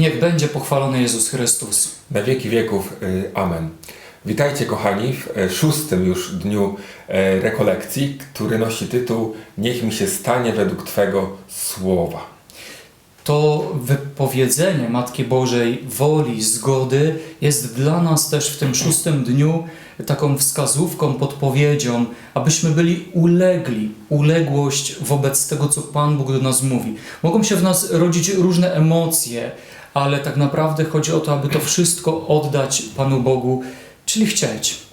Niech będzie pochwalony Jezus Chrystus. Na wieki wieków. y, Amen. Witajcie kochani w e, szóstym już dniu e, rekolekcji, który nosi tytuł Niech mi się stanie według Twego słowa. To wypowiedzenie Matki Bożej woli, zgody jest dla nas też w tym szóstym dniu taką wskazówką, podpowiedzią, abyśmy byli ulegli, uległość wobec tego, co Pan Bóg do nas mówi. Mogą się w nas rodzić różne emocje, ale tak naprawdę chodzi o to, aby to wszystko oddać Panu Bogu, czyli chcieć.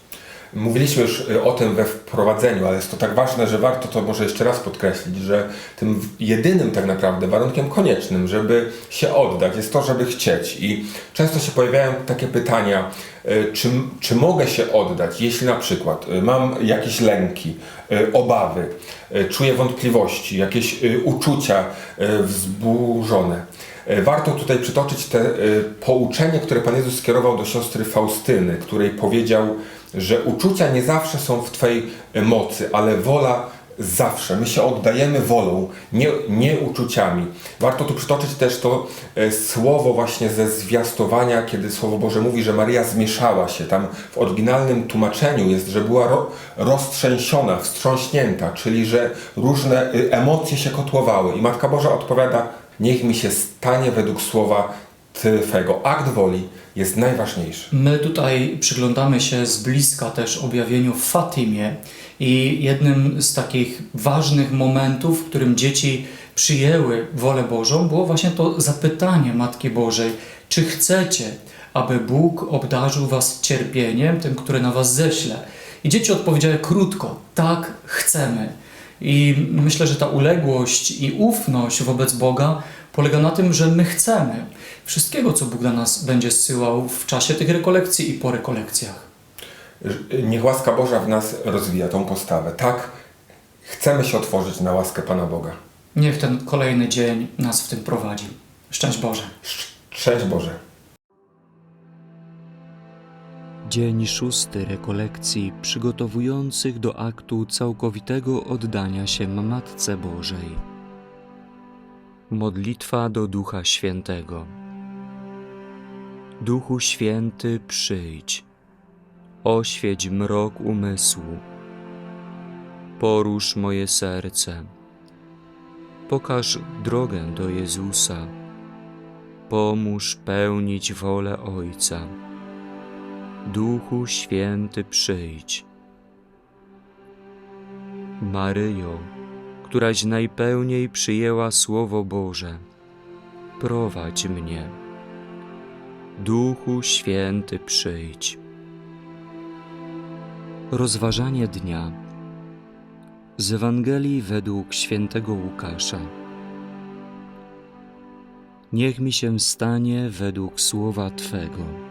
Mówiliśmy już y, o tym we wprowadzeniu, ale jest to tak ważne, że warto to może jeszcze raz podkreślić, że tym jedynym tak naprawdę warunkiem koniecznym, żeby się oddać, jest to, żeby chcieć. I często się pojawiają takie pytania, y, czy, czy mogę się oddać, jeśli na przykład y, mam jakieś lęki, obawy, czuję wątpliwości, jakieś uczucia wzburzone. Y, Warto tutaj przytoczyć te y, pouczenie, które Pan Jezus skierował do siostry Faustyny, której powiedział, że uczucia nie zawsze są w Twojej mocy, ale wola zawsze. My się oddajemy wolą, nie, nie uczuciami. Warto tu przytoczyć też to e, słowo właśnie ze zwiastowania, kiedy Słowo Boże mówi, że Maria zmieszała się. Tam w oryginalnym tłumaczeniu jest, że była ro, roztrzęsiona, wstrząśnięta, czyli że różne y, emocje się kotłowały. I Matka Boża odpowiada, niech mi się stanie według słowa Twego. Akt woli jest najważniejszy. My tutaj przyglądamy się z bliska też objawieniu w Fatimie i jednym z takich ważnych momentów, w którym dzieci przyjęły wolę Bożą, było właśnie to zapytanie Matki Bożej, czy chcecie, aby Bóg obdarzył was cierpieniem, tym, który na was ześle. I dzieci odpowiedziały krótko, tak chcemy. I myślę, że ta uległość i ufność wobec Boga polega na tym, że my chcemy wszystkiego, co Bóg dla nas będzie zsyłał w czasie tych rekolekcji i po rekolekcjach. Niech łaska Boża w nas rozwija tą postawę. Tak, chcemy się otworzyć na łaskę Pana Boga. Niech ten kolejny dzień nas w tym prowadzi. Szczęść Boże. Szczęść Boże. Dzień szósty rekolekcji przygotowujących do aktu całkowitego oddania się Matce Bożej. Modlitwa do Ducha Świętego. Duchu Święty, przyjdź, oświeć mrok umysłu, porusz moje serce, pokaż drogę do Jezusa, pomóż pełnić wolę Ojca. Duchu Święty przyjdź. Maryjo, któraś najpełniej przyjęła Słowo Boże, prowadź mnie. Duchu Święty przyjdź. Rozważanie dnia z Ewangelii według świętego Łukasza. Niech mi się stanie według słowa Twego.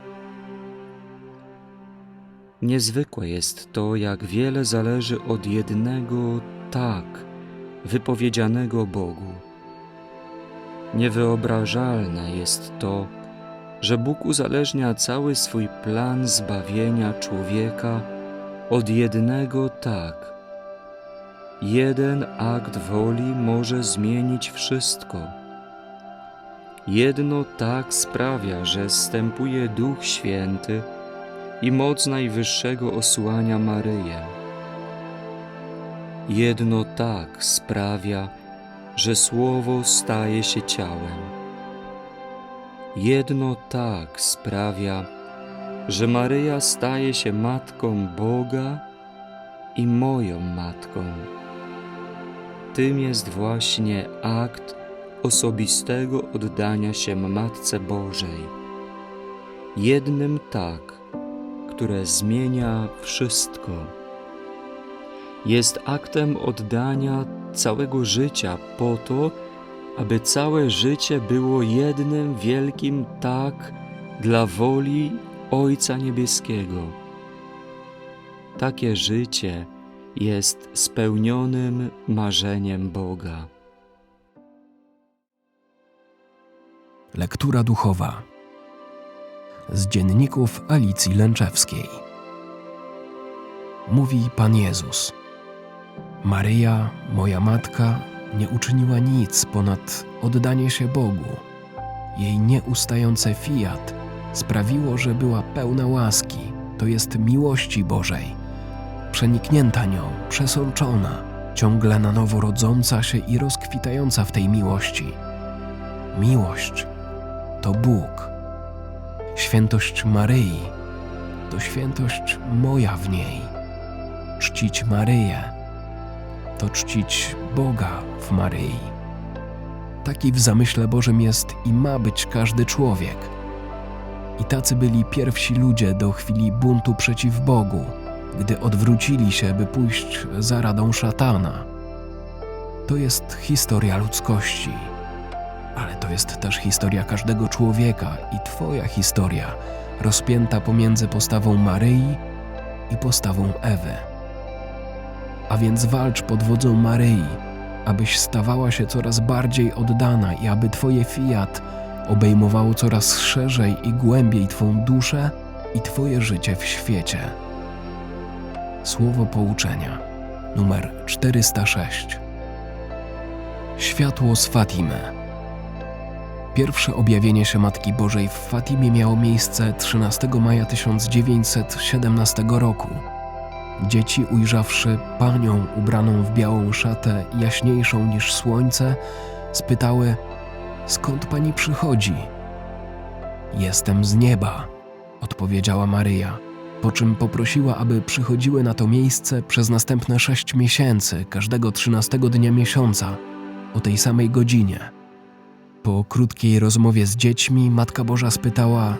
Niezwykłe jest to, jak wiele zależy od jednego tak wypowiedzianego Bogu. Niewyobrażalne jest to, że Bóg uzależnia cały swój plan zbawienia człowieka od jednego tak. Jeden akt woli może zmienić wszystko. Jedno tak sprawia, że stępuje Duch Święty i moc Najwyższego osłania Maryję. Jedno tak sprawia, że Słowo staje się ciałem. Jedno tak sprawia, że Maryja staje się matką Boga i moją matką. Tym jest właśnie akt osobistego oddania się Matce Bożej. Jednym tak, które zmienia wszystko. Jest aktem oddania całego życia po to, aby całe życie było jednym wielkim tak dla woli Ojca Niebieskiego. Takie życie jest spełnionym marzeniem Boga. Lektura duchowa z dzienników Alicji Lęczewskiej. Mówi Pan Jezus: Maryja, moja matka, nie uczyniła nic ponad oddanie się Bogu. jej nieustające fiat sprawiło, że była pełna łaski, to jest miłości Bożej, przeniknięta nią, przesączona, ciągle na nowo rodząca się i rozkwitająca w tej miłości. Miłość to Bóg. Świętość Maryi to świętość moja w niej. Czcić Maryję to czcić Boga w Maryi. Taki w zamyśle Bożym jest i ma być każdy człowiek. I tacy byli pierwsi ludzie do chwili buntu przeciw Bogu, gdy odwrócili się, by pójść za radą szatana. To jest historia ludzkości, ale to jest też historia każdego człowieka i Twoja historia, rozpięta pomiędzy postawą Maryi i postawą Ewy. A więc walcz pod wodzą Maryi, abyś stawała się coraz bardziej oddana i aby Twoje fiat obejmowało coraz szerzej i głębiej Twą duszę i Twoje życie w świecie. Słowo pouczenia numer 406 Światło z Fatimy Pierwsze objawienie się Matki Bożej w Fatimie miało miejsce 13 maja 1917 roku. Dzieci ujrzawszy panią ubraną w białą szatę jaśniejszą niż słońce, spytały: Skąd pani przychodzi? Jestem z nieba, odpowiedziała Maryja, po czym poprosiła, aby przychodziły na to miejsce przez następne sześć miesięcy, każdego trzynastego dnia miesiąca, o tej samej godzinie. Po krótkiej rozmowie z dziećmi, Matka Boża spytała: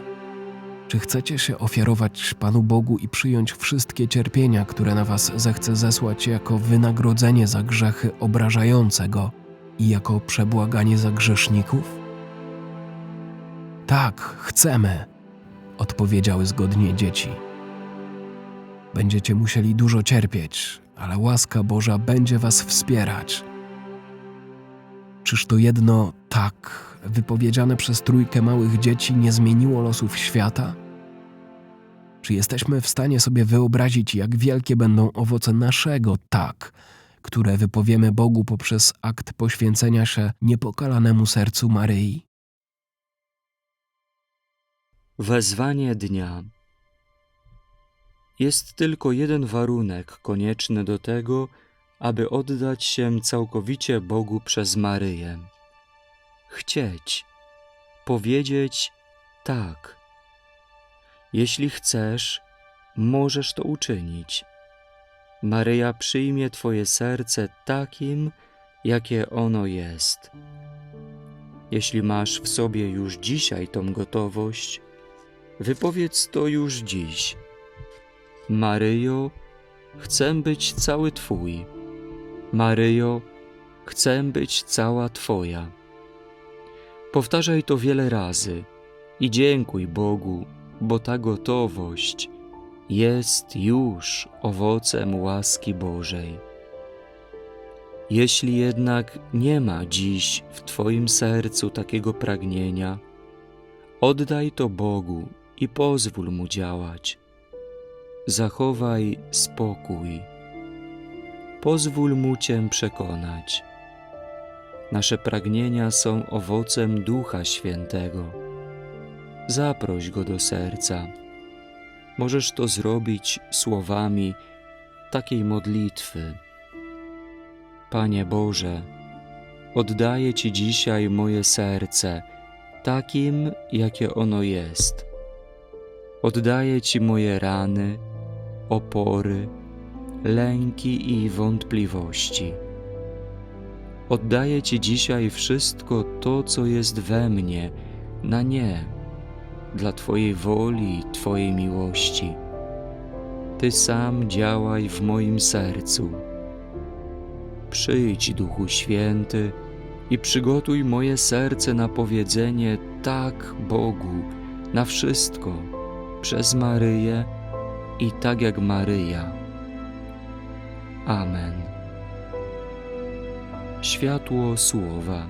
czy chcecie się ofiarować Panu Bogu i przyjąć wszystkie cierpienia, które na Was zechce zesłać jako wynagrodzenie za grzechy obrażające Go i jako przebłaganie za grzeszników? Tak, chcemy, odpowiedziały zgodnie dzieci. Będziecie musieli dużo cierpieć, ale łaska Boża będzie Was wspierać. Czyż to jedno tak wypowiedziane przez trójkę małych dzieci nie zmieniło losów świata? Czy jesteśmy w stanie sobie wyobrazić, jak wielkie będą owoce naszego tak, które wypowiemy Bogu poprzez akt poświęcenia się niepokalanemu sercu Maryi? Wezwanie dnia. Jest tylko jeden warunek konieczny do tego, aby oddać się całkowicie Bogu przez Maryję. Chcieć, powiedzieć tak. Jeśli chcesz, możesz to uczynić. Maryja przyjmie Twoje serce takim, jakie ono jest. Jeśli masz w sobie już dzisiaj tą gotowość, wypowiedz to już dziś. Maryjo, chcę być cały Twój. Maryjo, chcę być cała Twoja. Powtarzaj to wiele razy i dziękuj Bogu, bo ta gotowość jest już owocem łaski Bożej. Jeśli jednak nie ma dziś w Twoim sercu takiego pragnienia, oddaj to Bogu i pozwól Mu działać. Zachowaj spokój. Pozwól Mu Cię przekonać. Nasze pragnienia są owocem Ducha Świętego. Zaproś Go do serca. Możesz to zrobić słowami takiej modlitwy. Panie Boże, oddaję Ci dzisiaj moje serce, takim, jakie ono jest. Oddaję Ci moje rany, opory, lęki i wątpliwości. Oddaję Ci dzisiaj wszystko to, co jest we mnie, na nie, dla Twojej woli i Twojej miłości. Ty sam działaj w moim sercu. Przyjdź, Duchu Święty, i przygotuj moje serce na powiedzenie tak Bogu na wszystko przez Maryję i tak jak Maryja. Amen. Światło Słowa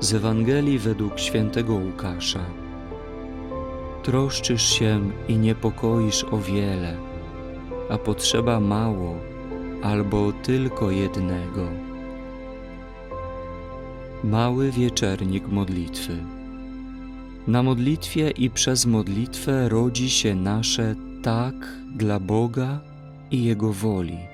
z Ewangelii według świętego Łukasza. Troszczysz się i niepokoisz o wiele, a potrzeba mało albo tylko jednego. Mały wieczernik modlitwy. Na modlitwie i przez modlitwę rodzi się nasze tak dla Boga i Jego woli.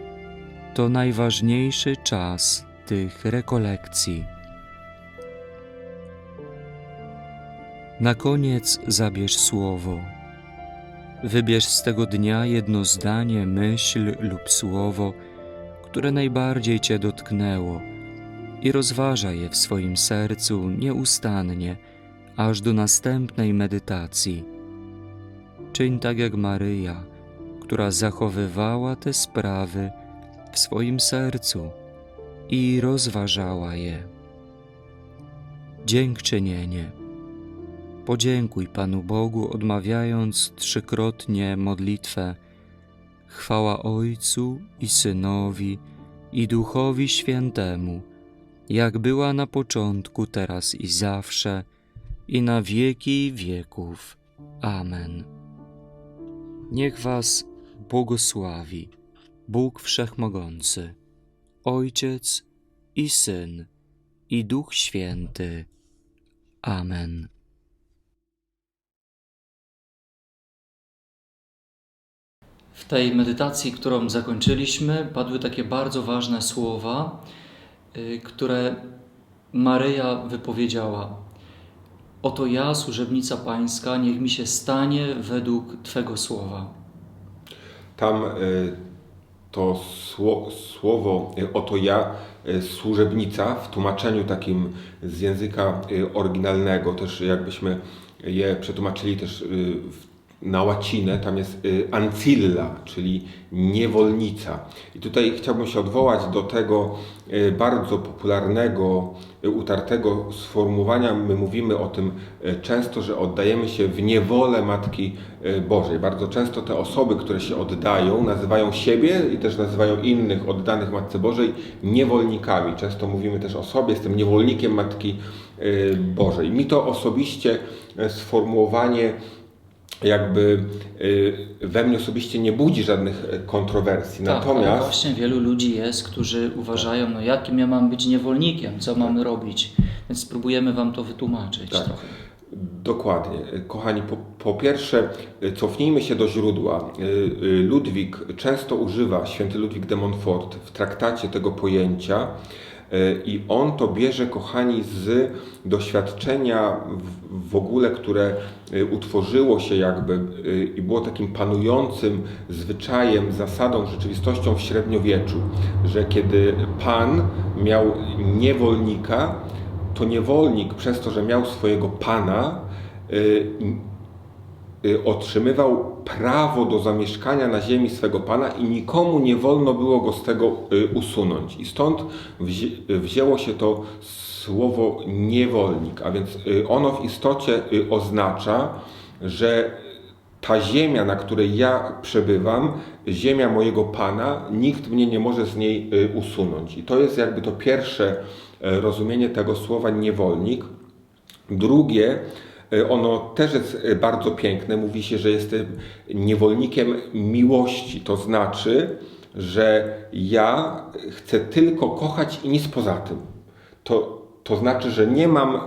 to najważniejszy czas tych rekolekcji. Na koniec zabierz słowo. Wybierz z tego dnia jedno zdanie, myśl lub słowo, które najbardziej Cię dotknęło i rozważaj je w swoim sercu nieustannie, aż do następnej medytacji. Czyń tak jak Maryja, która zachowywała te sprawy w swoim sercu i rozważała je. Dziękczynienie. Podziękuj Panu Bogu, odmawiając trzykrotnie modlitwę. Chwała Ojcu i Synowi i Duchowi Świętemu, jak była na początku, teraz i zawsze, i na wieki wieków. Amen. Niech Was błogosławi Bóg Wszechmogący, Ojciec i Syn i Duch Święty. Amen. W tej medytacji, którą zakończyliśmy, padły takie bardzo ważne słowa, y, które Maryja wypowiedziała. Oto ja, służebnica Pańska, niech mi się stanie według Twego słowa. Tam y, to sło, słowo y, oto ja, y, służebnica w tłumaczeniu takim z języka y, oryginalnego, też jakbyśmy je przetłumaczyli też w- na łacinę, tam jest y, ancilla, czyli niewolnica. I tutaj chciałbym się odwołać do tego y, bardzo popularnego, y, utartego sformułowania. My mówimy o tym często, że oddajemy się w niewolę Matki Bożej. Bardzo często te osoby, które się oddają, nazywają siebie i też nazywają innych oddanych Matce Bożej niewolnikami. Często mówimy też o sobie, jestem niewolnikiem Matki Bożej. Mi to osobiście sformułowanie jakby y, we mnie osobiście nie budzi żadnych y, kontrowersji. Tak, Natomiast właśnie wielu ludzi jest, którzy uważają, no jakim ja mam być niewolnikiem, co mam robić. Więc spróbujemy Wam to wytłumaczyć Tak. trochę. Dokładnie. Kochani, po, po pierwsze, y, cofnijmy się do źródła. Ludwik często używa, święty Ludwik de Montfort, w traktacie tego pojęcia i on to bierze, kochani, z doświadczenia w, ogóle, które y, utworzyło się jakby y, i było takim panującym zwyczajem, zasadą, rzeczywistością w średniowieczu, że kiedy pan miał niewolnika, to niewolnik przez to, że miał swojego pana, y, y, otrzymywał prawo do zamieszkania na ziemi swego pana i nikomu nie wolno było go z tego y, usunąć. I stąd wzi wzięło się to słowo niewolnik, a więc y, ono w istocie y, oznacza, że ta ziemia, na której ja przebywam, ziemia mojego Pana, nikt mnie nie może z niej y, usunąć. I to jest jakby to pierwsze e, rozumienie tego słowa niewolnik. Drugie, y, ono też jest y, bardzo piękne. Mówi się, że jestem niewolnikiem miłości. To znaczy, że ja chcę tylko kochać i nic poza tym. To, to znaczy, że nie mam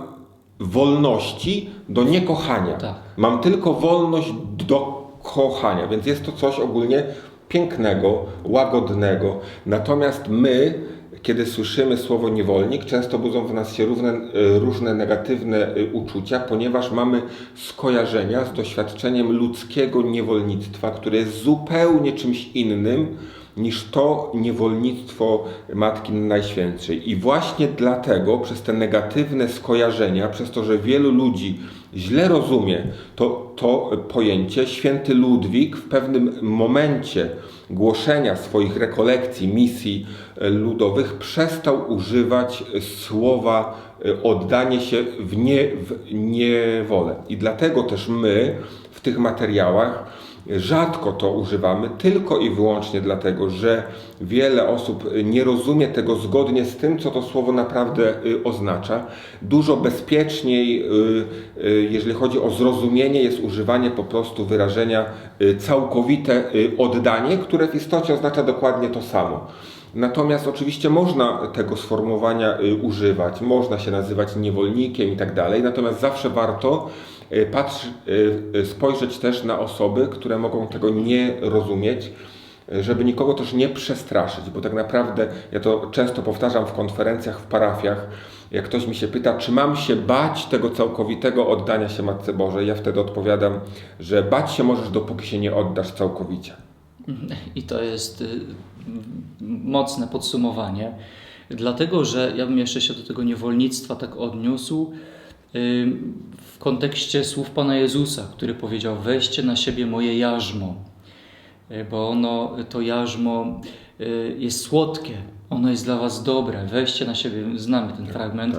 wolności do niekochania. Tak. Mam tylko wolność do kochania, więc jest to coś ogólnie pięknego, łagodnego. Natomiast my, kiedy słyszymy słowo niewolnik, często budzą w nas się równe, e, różne negatywne e, uczucia, ponieważ mamy skojarzenia z doświadczeniem ludzkiego niewolnictwa, które jest zupełnie czymś innym niż to niewolnictwo Matki Najświętszej. I właśnie dlatego, przez te negatywne skojarzenia, przez to, że wielu ludzi źle rozumie to, to pojęcie, święty Ludwik w pewnym momencie głoszenia swoich rekolekcji, misji e, ludowych przestał używać słowa e, oddanie się w, nie, w niewolę. I dlatego też my w tych materiałach Rzadko to używamy tylko i wyłącznie dlatego, że wiele osób nie rozumie tego zgodnie z tym, co to słowo naprawdę y, oznacza. Dużo bezpieczniej, y, y, jeżeli chodzi o zrozumienie, jest używanie po prostu wyrażenia całkowite oddanie, które w istocie oznacza dokładnie to samo. Natomiast oczywiście można tego sformułowania y, używać, można się nazywać niewolnikiem i tak dalej, natomiast zawsze warto y, patrz, y, spojrzeć też na osoby, które mogą tego nie rozumieć, żeby nikogo też nie przestraszyć, bo tak naprawdę ja to często powtarzam w konferencjach, w parafiach, jak ktoś mi się pyta, czy mam się bać tego całkowitego oddania się Matce Bożej, ja wtedy odpowiadam, że bać się możesz, dopóki się nie oddasz całkowicie. I to jest y, mocne podsumowanie, dlatego że ja bym jeszcze się do tego niewolnictwa tak odniósł y, w kontekście słów Pana Jezusa, który powiedział: Weźcie na siebie moje jarzmo, Y, bo ono, to jarzmo jest słodkie, ono jest dla Was dobre. Weźcie na siebie, znamy ten fragment.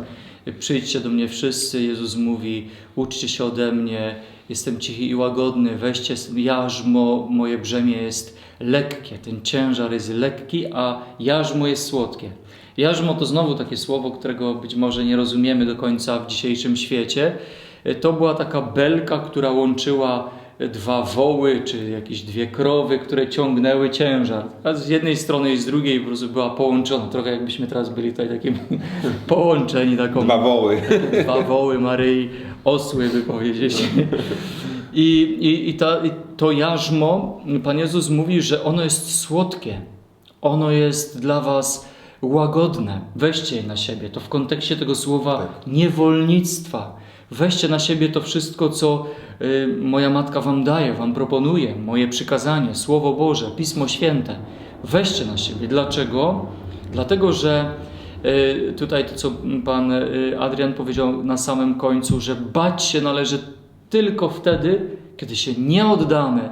Przyjdźcie do mnie wszyscy, Jezus mówi, uczcie się ode mnie, jestem cichy i łagodny, weźcie jarzmo, moje brzemię jest lekkie, ten ciężar jest lekki, a jarzmo jest słodkie. Jarzmo to znowu takie słowo, którego być może nie rozumiemy do końca w dzisiejszym świecie. To była taka belka, która łączyła dwa woły, czy jakieś dwie krowy, które ciągnęły ciężar. A z jednej strony i z drugiej po prostu była połączona. Trochę jakbyśmy teraz byli tutaj takim połączeni taką Dwa woły. dwa woły Maryi, osły by powiedzieć. I, i, i, ta, I to jarzmo, Pan Jezus mówi, że ono jest słodkie. Ono jest dla was łagodne. Weźcie je na siebie. To w kontekście tego słowa niewolnictwa. Weźcie na siebie to wszystko, co y, moja matka wam daje, wam proponuje, moje przykazanie, Słowo Boże, Pismo Święte. Weźcie na siebie. Dlaczego? Dlatego, że y, tutaj to, co pan y, Adrian powiedział na samym końcu, że bać się należy tylko wtedy, kiedy się nie oddamy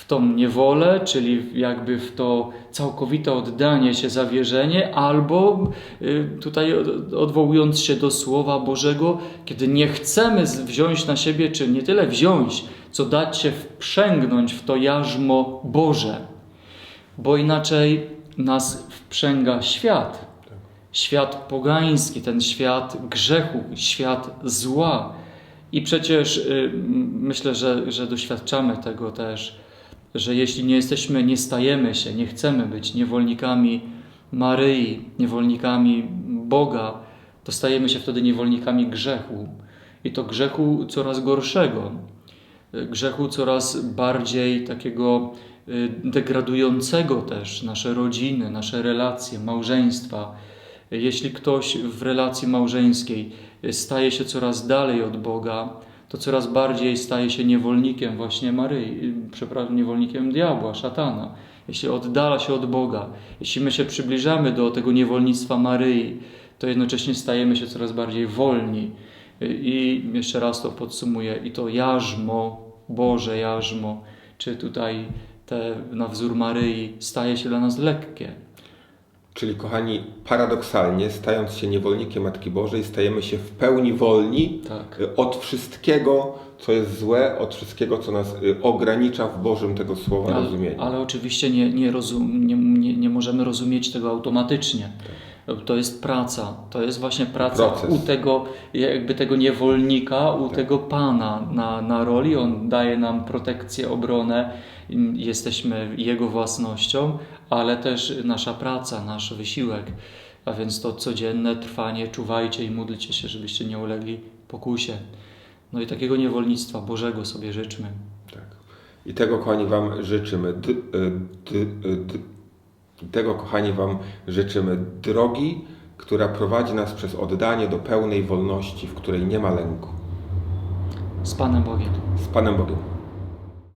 w tą niewolę, czyli jakby w to całkowite oddanie się, zawierzenie, albo y, tutaj od- odwołując się do Słowa Bożego, kiedy nie chcemy wziąć na siebie, czy nie tyle wziąć, co dać się wprzęgnąć w to jarzmo Boże, bo inaczej nas wprzęga świat. Świat pogański, ten świat grzechu, świat zła. I przecież y, myślę, że, że doświadczamy tego też, że jeśli nie jesteśmy, nie stajemy się, nie chcemy być niewolnikami Maryi, niewolnikami Boga, to stajemy się wtedy niewolnikami grzechu. I to grzechu coraz gorszego, grzechu coraz bardziej takiego y, degradującego też nasze rodziny, nasze relacje, małżeństwa. Jeśli ktoś w relacji małżeńskiej staje się coraz dalej od Boga, to coraz bardziej staje się niewolnikiem właśnie Maryi, y, przepraszam, niewolnikiem diabła, szatana. Jeśli oddala się od Boga, jeśli my się przybliżamy do tego niewolnictwa Maryi, to jednocześnie stajemy się coraz bardziej wolni. Y, I jeszcze raz to podsumuję, i to jarzmo, Boże jarzmo, czy tutaj te na wzór Maryi, staje się dla nas lekkie. Czyli kochani, paradoksalnie, stając się niewolnikiem Matki Bożej, stajemy się w pełni wolni Tak. y, od wszystkiego, co jest złe, od wszystkiego, co nas y, ogranicza w Bożym tego słowa Ale, rozumieniu. ale oczywiście nie, nie, rozum, nie, nie, nie możemy rozumieć tego automatycznie. To jest praca, to jest właśnie praca Proces. u tego, jakby tego niewolnika, u tego pana na, na roli. On daje nam protekcję, obronę, jesteśmy jego własnością, ale też nasza praca, nasz wysiłek. A więc to codzienne trwanie, czuwajcie i módlcie się, żebyście nie ulegli pokusie. No i takiego niewolnictwa Bożego sobie życzmy. Tak. I tego, kochani, Wam życzymy. D, d, d, i tego, kochani, Wam życzymy drogi, która prowadzi nas przez oddanie do pełnej wolności, w której nie ma lęku. Z Panem Bogiem. Z Panem Bogiem.